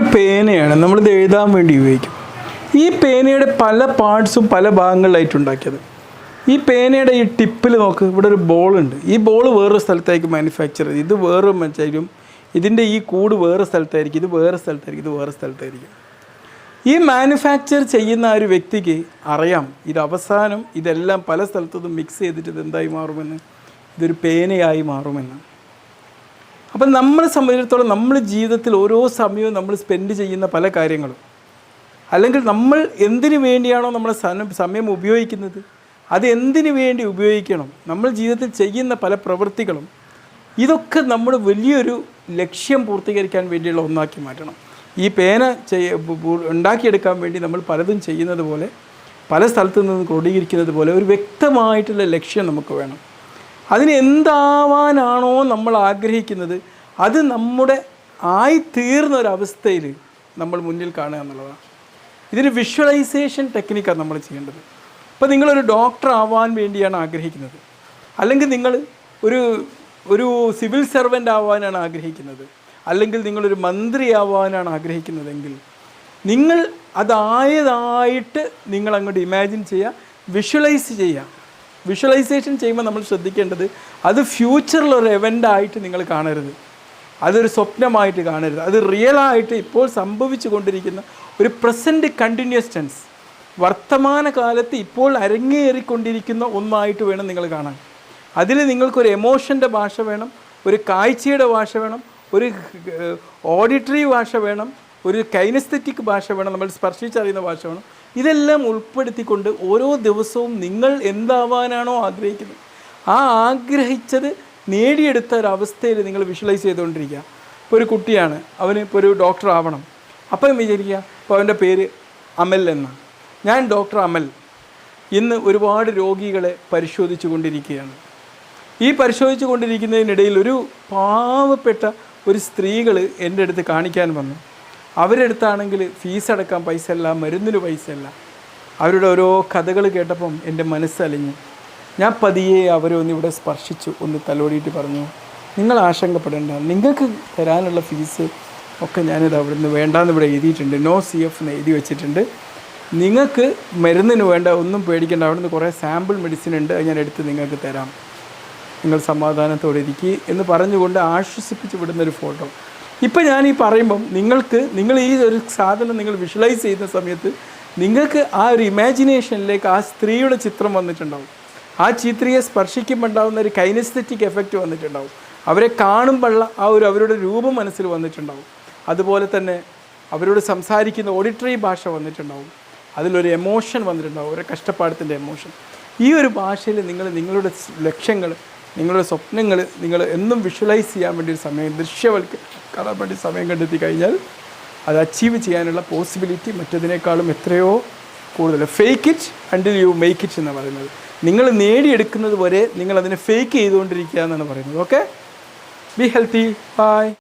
ഇതൊരു പേനയാണ് നമ്മളിത് എഴുതാൻ വേണ്ടി ഉപയോഗിക്കും. ഈ പേനയുടെ പല പാർട്സും പല ഭാഗങ്ങളിലായിട്ട് ഉണ്ടാക്കിയത്. ഈ പേനയുടെ ഈ ടിപ്പിൽ നോക്ക് ഇവിടെ ഒരു ബോൾ ഉണ്ട്. ഈ ബോൾ വേറൊരു സ്ഥലത്തേക്ക് മാനുഫാക്ചർ ചെയ്ത് ഇത് വേറെ മറ്റായിരിക്കും ഇതിന്റെ ഈ കൂട് വേറെ സ്ഥലത്തായിരിക്കും. ഇത് വേറെ സ്ഥലത്തായിരിക്കും. ഇത് വേറെ സ്ഥലത്തായിരിക്കും. ഈ മാനുഫാക്ചർ ചെയ്യുന്ന ഒരു വ്യക്തിക്ക് അറിയാം ഇത് അവസാനം ഇതെല്ലാം പല സ്ഥലത്തുനിന്നും മിക്സ് ചെയ്തിട്ട് ഇത് എന്തായി മാറുമെന്ന്. ഇതൊരു പേനയായി മാറുമെന്ന്. അപ്പം നമ്മളെ സംബന്ധിച്ചിടത്തോളം നമ്മൾ ജീവിതത്തിൽ ഓരോ സമയവും നമ്മൾ സ്പെൻഡ് ചെയ്യുന്ന പല കാര്യങ്ങളും. അല്ലെങ്കിൽ നമ്മൾ എന്തിനു വേണ്ടിയാണോ നമ്മളെ സമയം ഉപയോഗിക്കുന്നത്? അത് എന്തിനു വേണ്ടി ഉപയോഗിക്കണം? നമ്മൾ ജീവിതത്തിൽ ചെയ്യുന്ന പല പ്രവൃത്തികളും ഇതൊക്കെ നമ്മൾ വലിയൊരു ലക്ഷ്യം പൂർത്തീകരിക്കാൻ വേണ്ടിയുള്ള ഒന്നാക്കി മാറ്റണം. ഈ പേന പു- ഉണ്ടാക്കിയെടുക്കാൻ വേണ്ടി നമ്മൾ പലതും ചെയ്യുന്നത് പോലെ പല സ്ഥലത്തു നിന്നും ക്രോഡീകരിക്കുന്നത് പോലെ ഒരു വ്യക്തമായിട്ടുള്ള ലക്ഷ്യം നമുക്ക് വേണം. അതിന് എന്താവാനാണോ നമ്മൾ ആഗ്രഹിക്കുന്നത്? അത് നമ്മുടെ ആയിത്തീർന്ന ഒരവസ്ഥയിൽ നമ്മൾ മുന്നിൽ കാണുക എന്നുള്ളതാണ്. ഇതിന് വിഷ്വലൈസേഷൻ ടെക്നിക്കാണ് നമ്മൾ ചെയ്യേണ്ടത്. ഇപ്പോൾ നിങ്ങളൊരു ഡോക്ടർ ആവാൻ വേണ്ടിയാണ് ആഗ്രഹിക്കുന്നത്. അല്ലെങ്കിൽ നിങ്ങൾ ഒരു ഒരു സിവിൽ സർവന്റ് ആവാനാണ് ആഗ്രഹിക്കുന്നത്. അല്ലെങ്കിൽ നിങ്ങളൊരു മന്ത്രി ആവാനാണ് ആഗ്രഹിക്കുന്നതെങ്കിൽ നിങ്ങൾ അതായതായിട്ട് നിങ്ങൾ അങ്ങോട്ട് ഇമാജിൻ ചെയ്യുക വിഷ്വലൈസ് ചെയ്യുക. വിഷ്വലൈസേഷൻ ചെയ്യുമ്പോൾ നമ്മൾ ശ്രദ്ധിക്കേണ്ടത് അത് ഫ്യൂച്ചറിൽ ഒരു എവന്റായിട്ട് നിങ്ങൾ കാണരുത്. അതൊരു സ്വപ്നമായിട്ട് കാണരുത്. അത് റിയലായിട്ട് ഇപ്പോൾ സംഭവിച്ചു കൊണ്ടിരിക്കുന്ന ഒരു പ്രസന്റ് കണ്ടിന്യൂസ് ടെൻസ് വർത്തമാനകാലത്ത് ഇപ്പോൾ അരങ്ങേറിക്കൊണ്ടിരിക്കുന്ന ഒന്നായിട്ട് വേണം നിങ്ങൾ കാണാൻ. അതിൽ നിങ്ങൾക്കൊരു എമോഷന്റെ ഭാഷ വേണം ഒരു കാഴ്ചയുടെ ഭാഷ വേണം ഒരു ഓഡിറ്ററി ഭാഷ വേണം ഒരു കൈനസ്തറ്റിക് ഭാഷ വേണം നമ്മൾ സ്പർശിച്ചറിയുന്ന ഭാഷ വേണം. ഇതെല്ലാം ഉൾപ്പെടുത്തിക്കൊണ്ട് ഓരോ ദിവസവും നിങ്ങൾ എന്താവാനാണോ ആഗ്രഹിക്കുന്നത്. ആ ആഗ്രഹിച്ചത് നേടിയെടുത്ത ഒരവസ്ഥയിൽ നിങ്ങൾ വിഷ്വലൈസ് ചെയ്തുകൊണ്ടിരിക്കുക. ഇപ്പോൾ ഒരു കുട്ടിയാണ് അവന് ഇപ്പോൾ ഒരു ഡോക്ടർ ആവണം. അപ്പം വിചാരിക്കുക അപ്പോൾ അവന്റെ പേര് അമൽ എന്ന ഞാൻ ഡോക്ടർ അമൽ. ഇന്ന് ഒരുപാട് രോഗികളെ പരിശോധിച്ചു കൊണ്ടിരിക്കുകയാണ് ഈ പരിശോധിച്ചു കൊണ്ടിരിക്കുന്നതിനിടയിൽ ഒരു പാവപ്പെട്ട ഒരു സ്ത്രീകൾ എന്റെ അടുത്ത് കാണിക്കാൻ വന്നു. അവരുടെ അടുത്താണെങ്കിൽ ഫീസ് അടക്കാൻ പൈസ അല്ല മരുന്നിന് പൈസ അല്ല അവരുടെ ഓരോ കഥകൾ കേട്ടപ്പം എന്റെ മനസ്സലിഞ്ഞു ഞാൻ പതിയെ അവരെ ഒന്ന് ഇവിടെ സ്പർശിച്ചു ഒന്ന് തലോടിയിട്ട് പറഞ്ഞു നിങ്ങൾ ആശങ്കപ്പെടേണ്ട നിങ്ങൾക്ക് തരാനുള്ള ഫീസ് ഒക്കെ ഞാനിത് അവിടെ നിന്ന് വേണ്ടാന്ന് ഇവിടെ എഴുതിയിട്ടുണ്ട് നോ സി എഫ് എന്ന് എഴുതി വെച്ചിട്ടുണ്ട്. നിങ്ങൾക്ക് മരുന്നിന് വേണ്ട ഒന്നും പേടിക്കേണ്ട അവിടുന്ന് കുറേ സാമ്പിൾ മെഡിസിൻ ഉണ്ട് അത് ഞാൻ എടുത്ത് നിങ്ങൾക്ക് തരാം. നിങ്ങൾ സമാധാനത്തോടെ ഇരിക്കുക എന്ന് പറഞ്ഞുകൊണ്ട് ആശ്വസിപ്പിച്ച് വിടുന്ന ഒരു ഫോട്ടോ. ഇപ്പം ഞാൻ ഈ പറയുമ്പം നിങ്ങൾക്ക് നിങ്ങൾ ഈ ഒരു സാധനം നിങ്ങൾ വിഷ്വലൈസ് ചെയ്യുന്ന സമയത്ത് നിങ്ങൾക്ക് ആ ഒരു ഇമാജിനേഷനിലേക്ക് ആ സ്ത്രീയുടെ ചിത്രം വന്നിട്ടുണ്ടാവും. ആ ചിത്രിയെ സ്പർശിക്കുമ്പോൾ ഉണ്ടാകുന്ന ഒരു കൈനസ്തെറ്റിക് എഫക്റ്റ് വന്നിട്ടുണ്ടാവും. അവരെ കാണുമ്പോഴുള്ള ആ ഒരു അവരുടെ രൂപം മനസ്സിൽ വന്നിട്ടുണ്ടാവും. അതുപോലെ തന്നെ അവരോട് സംസാരിക്കുന്ന ഓഡിറ്ററി ഭാഷ വന്നിട്ടുണ്ടാവും. അതിലൊരു എമോഷൻ വന്നിട്ടുണ്ടാവും ഒരു കഷ്ടപ്പാടത്തിന്റെ എമോഷൻ ഈ ഒരു ഭാഷയിൽ നിങ്ങൾ നിങ്ങളുടെ ലക്ഷ്യങ്ങൾ നിങ്ങളുടെ സ്വപ്നങ്ങൾ നിങ്ങൾ എന്നും വിഷ്വലൈസ് ചെയ്യാൻ വേണ്ടി ഒരു സമയം ദൃശ്യവൽക്കരിക്കാൻ വേണ്ടി സമയം കണ്ടെത്തി കഴിഞ്ഞാൽ അത് അച്ചീവ് ചെയ്യാനുള്ള പോസിബിലിറ്റി മറ്റതിനേക്കാളും എത്രയോ കൂടുതൽ. Fake it until you make it എന്നാണ് പറയുന്നത്. നിങ്ങൾ നേടിയെടുക്കുന്നത് വരെ നിങ്ങൾ അതിനെ ഫേക്ക് ചെയ്തുകൊണ്ടിരിക്കുക എന്നാണ് പറയുന്നത്. Okay be healthy by